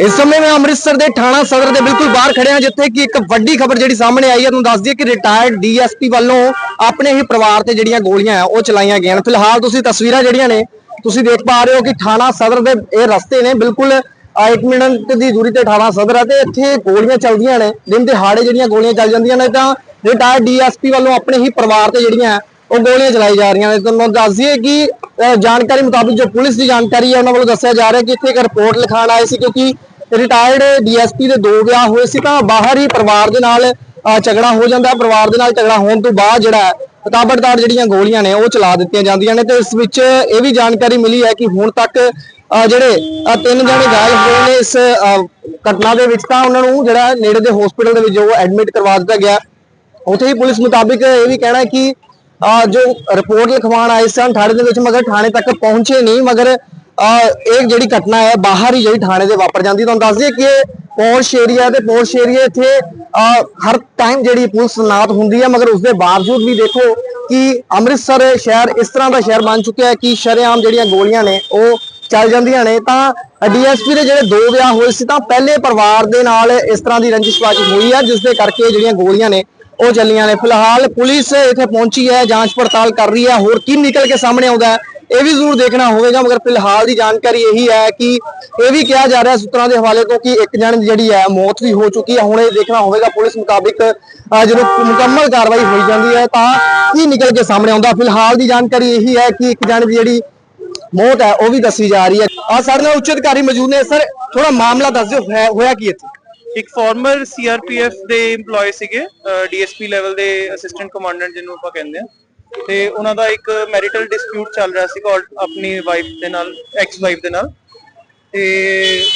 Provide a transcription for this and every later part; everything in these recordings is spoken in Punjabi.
ਇਸ ਸਮੇਂ ਮੈਂ ਅੰਮ੍ਰਿਤਸਰ ਦੇ ਥਾਣਾ ਸਦਰ ਦੇ ਬਿਲਕੁਲ ਬਾਹਰ ਖੜਿਆ ਜਿੱਥੇ ਕਿ ਇੱਕ ਵੱਡੀ ਖਬਰ ਜਿਹੜੀ ਸਾਹਮਣੇ ਆਈ ਹੈ, ਤੁਹਾਨੂੰ ਦੱਸ ਦਈਏ ਕਿ ਰਿਟਾਇਰਡ ਡੀਐਸਪੀ ਵੱਲੋਂ ਆਪਣੇ ਹੀ ਪਰਿਵਾਰ ਤੇ ਜਿਹੜੀਆਂ ਗੋਲੀਆਂ ਆ ਉਹ ਚਲਾਈਆਂ ਗਈਆਂ ਨੇ। ਫਿਲਹਾਲ ਤੁਸੀਂ ਤਸਵੀਰਾਂ ਜਿਹੜੀਆਂ ਨੇ, ਤੁਸੀਂ ਦੇਖ ਪਾ ਰਹੇ ਹੋ ਕਿ ਥਾਣਾ ਸਦਰ ਦੇ ਇਹ ਰਸਤੇ ਨੇ ਬਿਲਕੁਲ ਆ ਇੱਕ ਮਿੰਟ ਦੀ ਦੂਰੀ ਤੇ ਥਾਣਾ ਸਦਰ ਹੈ ਤੇ ਇੱਥੇ ਗੋਲੀਆਂ ਚੱਲਦੀਆਂ ਨੇ। ਦਿਨ ਦਿਹਾੜੇ ਜਿਹੜੀਆਂ ਗੋਲੀਆਂ ਚੱਲ ਜਾਂਦੀਆਂ ਨੇ, ਤਾਂ ਰਿਟਾਇਰਡ ਡੀਐਸਪੀ ਵੱਲੋਂ ਆਪਣੇ ਹੀ ਪਰਿਵਾਰ ਤੇ ਜਿਹੜੀਆਂ ਉਹ ਗੋਲੀਆਂ ਚਲਾਈ ਜਾ ਰਹੀਆਂ ਨੇ। ਤੁਹਾਨੂੰ ਦੱਸ ਦਈਏ ਕਿ ਜਾਣਕਾਰੀ ਮੁਤਾਬਿਕ ਜੋ ਪੁਲਿਸ ਦੀ ਜਾਣਕਾਰੀ ਹੈ, ਉਹਨਾਂ ਵੱਲੋਂ ਦੱਸਿਆ ਜਾ ਰਿਹਾ ਕਿ ਇੱਥੇ ਇੱਕ ਰਿਪੋਰਟ ਲਿਖਾਣ ਆਏ ਸੀ ਕਿਉਂਕਿ ਰਿਟਾਇਰਡ ਡੀਐਸਪੀ ਦੇ ਦੋ ਵਿਆਹ ਹੋਏ ਸੀ ਤਾਂ ਬਾਹਰ ਹੀ ਪਰਿਵਾਰ ਦੇ ਨਾਲ ਝਗੜਾ ਹੋ ਜਾਂਦਾ। ਪਰਿਵਾਰ ਦੇ ਨਾਲ ਝਗੜਾ ਹੋਣ ਤੋਂ ਬਾਅਦ ਜਿਹੜਾ ਤਾਬੜਤਾੜ ਜਿਹੜੀਆਂ ਗੋਲੀਆਂ ਨੇ, ਉਹ ਚਲਾ ਦਿੱਤੀਆਂ ਜਾਂਦੀਆਂ ਨੇ ਤੇ ਇਸ ਵਿੱਚ ਇਹ ਵੀ ਜਾਣਕਾਰੀ ਮਿਲੀ ਹੈ ਕਿ ਹੁਣ ਤੱਕ ਜਿਹੜੇ ਤਿੰਨ ਜਣੇ ਗਾਇਬ ਹੋਏ ਨੇ ਇਸ ਘਟਨਾ ਦੇ ਵਿੱਚ ਤਾਂ ਉਹਨਾਂ ਨੂੰ ਜਿਹੜਾ ਨੇੜੇ ਦੇ ਹਸਪੀਟਲ ਦੇ ਵਿੱਚ ਜੋ ਐਡਮਿਟ ਕਰਵਾ ਦਿੱਤਾ ਗਿਆ। ਉੱਥੇ ਹੀ ਪੁਲਿਸ ਮੁਤਾਬਿਕ ਇਹ ਵੀ ਕਹਿਣਾ ਹੈ ਕਿ ਅਹ, ਜੋ ਰਿਪੋਰਟ ਲਿਖਵਾਉਣ ਆਏ ਸਨ ਥਾਣੇ ਦੇ ਵਿੱਚ ਮਗਰ ਥਾਣੇ ਤੱਕ ਪਹੁੰਚੇ ਨਹੀਂ ਮਗਰ ਅਹ, ਇਹ ਜਿਹੜੀ ਘਟਨਾ ਹੈ ਬਾਹਰ ਹੀ ਜਿਹੜੀ ਥਾਣੇ ਦੇ ਵਾਪਰ ਜਾਂਦੀ ਤੁਹਾਨੂੰ ਦੱਸ ਦਈਏ ਕਿ ਇਹ ਪੌਸ਼ ਏਰੀਆ ਤੇ ਪੌਸ਼ ਏਰੀਆ ਇੱਥੇ ਹਰ ਟਾਈਮ ਜਿਹੜੀ ਪੁਲਿਸ ਤੈਨਾਤ ਹੁੰਦੀ ਹੈ ਮਗਰ ਉਸ ਦੇ ਬਾਵਜੂਦ ਵੀ ਦੇਖੋ ਕਿ ਅੰਮ੍ਰਿਤਸਰ ਸ਼ਹਿਰ ਇਸ ਤਰ੍ਹਾਂ ਦਾ ਸ਼ਹਿਰ ਬਣ ਚੁੱਕਿਆ ਹੈ ਕਿ ਸ਼ਰੇਆਮ ਜਿਹੜੀਆਂ ਗੋਲੀਆਂ ਨੇ ਉਹ ਚੱਲ ਜਾਂਦੀਆਂ ਨੇ। ਤਾਂ ਡੀਐਸਪੀ ਦੇ ਜਿਹੜੇ ਦੋ ਵਿਆਹ ਹੋਏ ਸੀ ਤਾਂ ਪਹਿਲੇ ਪਰਿਵਾਰ ਦੇ ਨਾਲ ਇਸ ਤਰ੍ਹਾਂ ਦੀ ਰੰਜਿਸ਼ਬਾਜ਼ੀ ਹੋਈ ਹੈ ਜਿਸ ਦੇ ਕਰਕੇ ਜਿਹੜੀਆਂ ਗੋਲੀਆਂ ਨੇ ਉਹ ਚੱਲੀਆਂ ਨੇ। ਫਿਲਹਾਲ ਪੁਲਿਸ ਇੱਥੇ ਪਹੁੰਚੀ ਹੈ, ਜਾਂਚ ਪੜਤਾਲ ਕਰ ਰਹੀ ਹੈ। ਹੋਰ ਕੀ ਨਿਕਲ ਕੇ ਸਾਹਮਣੇ ਆਉਂਦਾ ਹੈ, ਇਹ ਵੀ ਜ਼ਰੂਰ ਦੇਖਣਾ ਹੋਵੇਗਾ, ਮਗਰ ਫਿਲਹਾਲ ਦੀ ਜਾਣਕਾਰੀ ਇਹੀ ਹੈ ਕਿ ਇਹ ਵੀ ਕਿਹਾ ਜਾ ਰਿਹਾ ਸੂਤਰਾਂ ਦੇ ਹਵਾਲੇ ਤੋਂ ਕਿ ਇੱਕ ਜਣ ਦੀ ਜਿਹੜੀ ਹੈ ਮੌਤ ਵੀ ਹੋ ਚੁੱਕੀ ਹੈ। ਹੁਣ ਇਹ ਦੇਖਣਾ ਹੋਵੇਗਾ ਪੁਲਿਸ ਮੁਤਾਬਿਕ ਜਦੋਂ ਮੁਕੰਮਲ ਕਾਰਵਾਈ ਹੋਈ ਜਾਂਦੀ ਹੈ, ਤਾਂ ਕੀ ਨਿਕਲ ਕੇ ਸਾਹਮਣੇ ਆਉਂਦਾ ਫਿਲਹਾਲ ਦੀ ਜਾਣਕਾਰੀ ਇਹੀ ਹੈ ਕਿ ਇੱਕ ਜਣ ਦੀ ਜਿਹੜੀ ਮੌਤ ਹੈ, ਉਹ ਵੀ ਦੱਸੀ ਜਾ ਰਹੀ ਹੈ। ਆ ਸਾਡੇ ਨਾਲ ਉੱਚ ਅਧਿਕਾਰੀ ਮੌਜੂਦ ਨੇ। ਸਰ ਥੋੜਾ ਮਾਮਲਾ ਦੱਸ ਦਿਓ ਹੋਇਆ ਕੀ ਇੱਥੇ? ਇੱਕ ਫਾਰਮਰ ਸੀਆਰਪੀਐਫ ਦੇ EMPLOYE ਸੀਗੇ ਡੀਐਸਪੀ ਲੈਵਲ ਦੇ ਅਸਿਸਟੈਂਟ ਕਮਾਂਡੈਂਟ ਜਿਹਨੂੰ ਆਪਾਂ ਕਹਿੰਦੇ ਆ ਤੇ ਉਹਨਾਂ ਦਾ ਇੱਕ ਮੈਰਿਟਲ ਡਿਸਪਿਊਟ ਚੱਲ ਰਿਹਾ ਸੀਗਾ ਆਪਣੀ ਵਾਈਫ ਦੇ ਨਾਲ ਐਕਸ ਵਾਈਫ ਦੇ ਨਾਲ। ਤੇ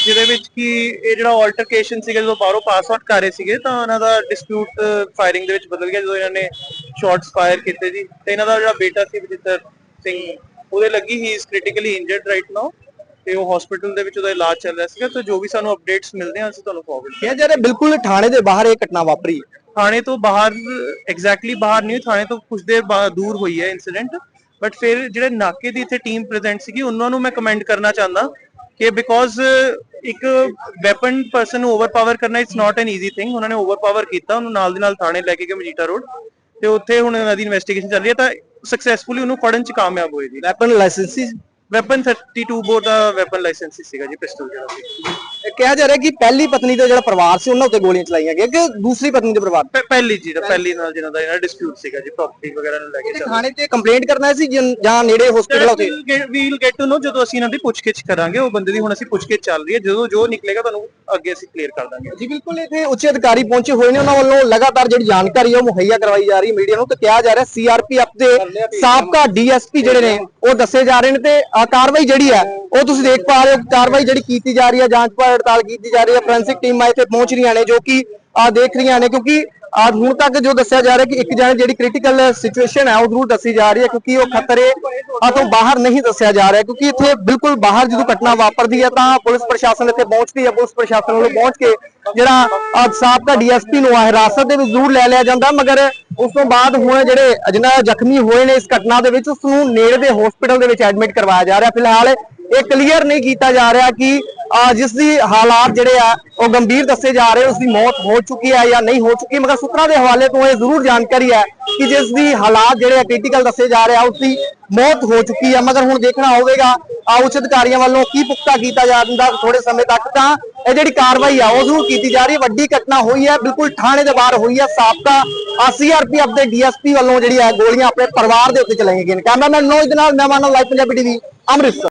ਜਿਹਦੇ ਵਿੱਚ ਕਿ ਇਹ ਜਿਹੜਾ ਆਲਟਰਕੇਸ਼ਨ ਸੀਗਾ, ਜਦੋਂ ਬਾਹਰੋਂ ਪਾਸ ਆਊਟ ਕਰ ਰਹੇ ਸੀਗੇ, ਤਾਂ ਉਹਨਾਂ ਦਾ ਡਿਸਪਿਊਟ ਫਾਇਰਿੰਗ ਦੇ ਵਿੱਚ ਬਦਲ ਗਿਆ, ਜਦੋਂ ਇਹਨਾਂ ਨੇ ਸ਼ਾਟਸ ਫਾਇਰ ਕੀਤੇ ਜੀ। ਤੇ ਇਹਨਾਂ ਦਾ ਜਿਹੜਾ ਬੇਟਾ ਸੀ ਵਜਿੱਤਰ ਸਿੰਘ, ਉਹਦੇ ਲੱਗੀ ਹੀ ਇਸ ਕ੍ਰਿਟੀਕਲੀ ਇੰਜਰਡ ਰਾਈਟ ਨਾਓ ਤੇ ਉਹ ਹਸਪੀਟਲ ਦੇ ਵਿੱਚ ਉਹਦਾ ਇਲਾਜ ਚੱਲ ਰਿਹਾ ਸੀਗਾ ਤੇ ਜੋ ਵੀ ਸਾਨੂੰ ਅਪਡੇਟਸ ਮਿਲਦੇ ਆ ਅਸੀਂ ਤੁਹਾਨੂੰ ਫਾਰਵਰਡ ਕਿਹਾ ਜਾ ਰਿਹਾ ਬਿਲਕੁਲ ਥਾਣੇ ਦੇ ਬਾਹਰ ਇਹ ਘਟਨਾ ਵਾਪਰੀ। ਹੈ। ਥਾਣੇ ਤੋਂ ਬਾਹਰ ਐਗਜ਼ੈਕਟਲੀ ਬਾਹਰ ਨਹੀਂ ਥਾਣੇ ਤੋਂ ਕੁਝ ਦੇਰ ਬਾਅਦ ਦੂਰ ਹੋਈ ਹੈ ਇਨਸੀਡੈਂਟ ਬਟ ਫਿਰ ਜਿਹੜੇ ਨਾਕੇ ਦੀ ਇੱਥੇ ਟੀਮ ਪ੍ਰੈਜ਼ੈਂਟ ਸੀਗੀ ਉਹਨਾਂ ਨੂੰ ਮੈਂ ਕਮੈਂਡ ਕਰਨਾ ਚਾਹੁੰਦਾ ਕਿ ਬਿਕੋਜ਼ ਇੱਕ ਵੈਪਨ ਪਰਸਨ ਨੂੰ ਓਵਰਪਾਵਰ ਕਰਨਾ it's not an easy thing ਉਹਨਾਂ ਨੇ ਓਵਰਪਾਵਰ ਕੀਤਾ ਉਹਨੂੰ ਨਾਲ ਦੀ ਨਾਲ ਥਾਣੇ ਲੈ ਕੇ ਗਏ ਮਜੀਠਾ ਰੋਡ। ਤੇ ਉੱਥੇ ਹੁਣ ਇਹਨਾਂ ਦੀ ਇਨਵੈਸਟੀਗੇਸ਼ਨ ਚੱਲ ਰਹੀ ਹੈ ਤਾਂ ਸਕਸੈਸਫੁਲੀ ਉਹਨੂੰ ਫੜਨ ਚ ਕਾਮਯਾਬ ਹੋਏ ਜੀ। ਵੈਪਨ ਲਾਇਸੈਂਸੀ ਵੈਪਨ 32 ਬੋਰ ਦਾ ਵੈਪਨ ਲਾਇਸੈਂਸ ਸੀਗਾ ਜੀ ਪਿਸਟਲ ਜਿਹੜਾ ਸੀ। ਕਿਹਾ ਜਾ ਰਿਹਾ ਕਿ ਪਹਿਲੀ ਪਤਨੀ ਦਾ ਜਿਹੜਾ ਪਰਿਵਾਰ ਸੀ ਉਹਨਾਂ ਉੱਤੇ ਗੋਲੀਆਂ ਚਲਾਈਆਂ ਗਈਆਂ ਕਿ ਦੂਸਰੀ ਪਤਨੀ ਦੇ ਪਰਿਵਾਰ? ਪਹਿ- ਪਹਿਲੀ ਜੀ ਦਾ ਪਹਿਲੀ ਨਾਲ ਜਿਹਨਾਂ ਦਾ ਇਹਨਾਂ ਡਿਸਪਿਊਟ ਸੀਗਾ ਜੀ ਪ੍ਰਾਪਰਟੀ ਵਗੈਰਾ ਨੂੰ ਲੈ ਕੇ ਥਾਣੇ ਤੇ ਕੰਪਲੇਂਟ ਕਰਨਾ ਸੀ ਜਾਂ ਨੇੜੇ ਹਸਪੀਟਲ ਉੱਥੇ? ਵੀਲ ਗੈਟ ਟੂ ਨੋ ਜਦੋਂ ਅਸੀਂ ਇਹਨਾਂ ਦੀ ਪੁੱਛਗਿੱਛ ਕਰਾਂਗੇ ਉਹ ਬੰਦੇ ਦੀ ਹੁਣ ਅਸੀਂ ਪੁੱਛਗਿੱਛ ਚੱਲ ਰਹੀ ਹੈ ਜਦੋਂ ਜੋ ਨਿਕਲੇਗਾ ਤੁਹਾਨੂੰ ਅੱਗੇ ਅਸੀਂ ਕਲੀਅਰ ਕਰ ਦਾਂਗੇ। ਜੀ ਬਿਲਕੁਲ ਇੱਥੇ ਉੱਚ ਅਧਿਕਾਰੀ ਪਹੁੰਚੇ ਹੋਏ ਨੇ ਉਹਨਾਂ ਵੱਲੋਂ ਲਗਾਤਾਰ ਜਿਹੜੀ ਜਾਣਕਾਰੀ ਹੈ ਉਹ ਮੁਹੱਈਆ ਕਰਵਾਈ ਜਾ ਰਹੀ ਮੀਡੀਆ ਨੂੰ ਤੇ ਕਿਹਾ ਜਾ ਰਿਹਾ ਸੀਆਰਪੀਐਫ ਦੇ ਸਾਬਕਾ ਡੀਐਸਪੀ ਜਿਹੜੇ ਨੇ ਉਹ ਦੱਸੇ ਜਾ ਰਹੇ ਨੇ ਤੇ ਆਹ ਕਾਰਵਾਈ ਜਿਹੜੀ ਹੈ ਉਹ ਤੁਸੀਂ ਦੇਖ ਪਾ ਰਹੇ ਹੋ ਕਿ ਕਾਰਵਾਈ ਜਿਹੜੀ ਕੀਤੀ ਜਾ ਰਹੀ ਹੈ, ਜਾਂਚ ਪੜਤਾਲ ਕੀਤੀ ਜਾ ਰਹੀ ਹੈ ਫੋਰੈਂਸਿਕ ਟੀਮਾਂ ਇੱਥੇ ਪਹੁੰਚ ਰਹੀਆਂ ਨੇ ਜੋ ਕਿ ਆ ਦੇਖ ਰਹੀਆਂ ਨੇ ਕਿਉਂਕਿ ਆ ਹੁਣ ਤੱਕ ਜੋ ਦੱਸਿਆ ਜਾ ਰਿਹਾ ਕਿ ਇੱਕ ਜਣੇ ਜਿਹੜੀ ਕ੍ਰਿਟੀਕਲ ਸਿਚੁਏਸ਼ਨ ਹੈ, ਉਹ ਜ਼ਰੂਰ ਦੱਸੀ ਜਾ ਰਹੀ ਹੈ ਕਿਉਂਕਿ ਉਹ ਖਤਰੇ ਤੋਂ ਬਾਹਰ ਨਹੀਂ ਦੱਸਿਆ ਜਾ ਰਿਹਾ ਕਿਉਂਕਿ ਇੱਥੇ ਬਿਲਕੁਲ ਬਾਹਰ ਜਦੋਂ ਘਟਨਾ ਵਾਪਰਦੀ ਹੈ ਤਾਂ ਪੁਲਿਸ ਪ੍ਰਸ਼ਾਸਨ ਇੱਥੇ ਪਹੁੰਚਦੀ ਹੈ, ਪੁਲਿਸ ਪ੍ਰਸ਼ਾਸਨ ਵੱਲੋਂ ਪਹੁੰਚ ਕੇ ਜਿਹੜਾ ਅੱਜ ਸਾਬਕਾ ਡੀਐਸਪੀ ਨੂੰ ਆ ਹਿਰਾਸਤ ਦੇ ਵਿੱਚ ਜ਼ਰੂਰ ਲੈ ਲਿਆ ਜਾਂਦਾ, ਮਗਰ ਉਸ ਤੋਂ ਬਾਅਦ ਹੁਣ ਜਿਹੜੇ ਜਿਹਨਾਂ ਜ਼ਖਮੀ ਹੋਏ ਨੇ ਇਸ ਘਟਨਾ ਦੇ ਵਿੱਚ, ਉਸ ਨੂੰ ਨੇੜੇ ਦੇ ਹਸਪੀਟਲ ਦੇ ਵਿੱਚ ਐਡਮਿਟ ਕਰਵਾਇਆ ਜਾ ਰਿਹਾ। ਫਿਲਹਾਲ ਇਹ ਕਲੀਅਰ ਨਹੀਂ ਕੀਤਾ ਜਾ ਰਿਹਾ ਕਿ ਜਿਸ ਦੀ ਹਾਲਾਤ ਜਿਹੜੇ ਆ, ਉਹ ਗੰਭੀਰ ਦੱਸੇ ਜਾ ਰਹੇ ਉਸ ਦੀ ਮੌਤ ਹੋ ਚੁੱਕੀ ਹੈ ਜਾਂ ਨਹੀਂ ਹੋ ਚੁੱਕੀ। ਮਗਰ ਸੂਤਰਾਂ ਦੇ ਹਵਾਲੇ ਤੋਂ ਇਹ ਜ਼ਰੂਰ ਜਾਣਕਾਰੀ ਹੈ ਕਿ ਜਿਸ ਦੀ ਹਾਲਾਤ ਜਿਹੜੇ ਆ ਕ੍ਰਿਟੀਕਲ ਦੱਸੇ ਜਾ ਰਹੇ ਆ ਉਸ ਦੀ ਮੌਤ ਹੋ ਚੁੱਕੀ ਹੈ। ਮਗਰ ਹੁਣ ਦੇਖਣਾ ਹੋਵੇਗਾ ਉੱਚ ਅਧਿਕਾਰੀਆਂ ਵੱਲੋਂ ਕੀ ਪੁਖਤਾ ਕੀਤਾ ਜਾਂਦਾ ਥੋੜੇ ਸਮੇਂ ਤੱਕ ਤਾਂ ਇਹ ਜਿਹੜੀ ਕਾਰਵਾਈ ਆ, ਉਹ ਜ਼ਰੂਰ ਕੀਤੀ ਜਾ ਰਹੀ ਹੈ। ਵੱਡੀ ਘਟਨਾ ਹੋਈ ਹੈ, ਬਿਲਕੁਲ ਥਾਣੇ ਦੇ ਬਾਹਰ ਹੋਈ ਹੈ, ਸਾਬਕਾ ਸੀਆਰਪੀਐਫ ਦੇ ਡੀਐਸਪੀ ਵੱਲੋਂ ਜਿਹੜੀ ਹੈ ਗੋਲੀਆਂ ਆਪਣੇ ਪਰਿਵਾਰ ਦੇ ਉੱਤੇ ਚਲਾਈਆਂ ਗਈਆਂ ਨੇ। ਕੈਮਰਾਮੈਨ ਨੋਜ ਦੇ ਨਾਲ, ਮੈਂ ਮਾਨਵ, ਲਾਈਵ ਪੰਜਾਬੀ ਟੀਵੀ, ਅੰਮ੍ਰਿਤਸਰ।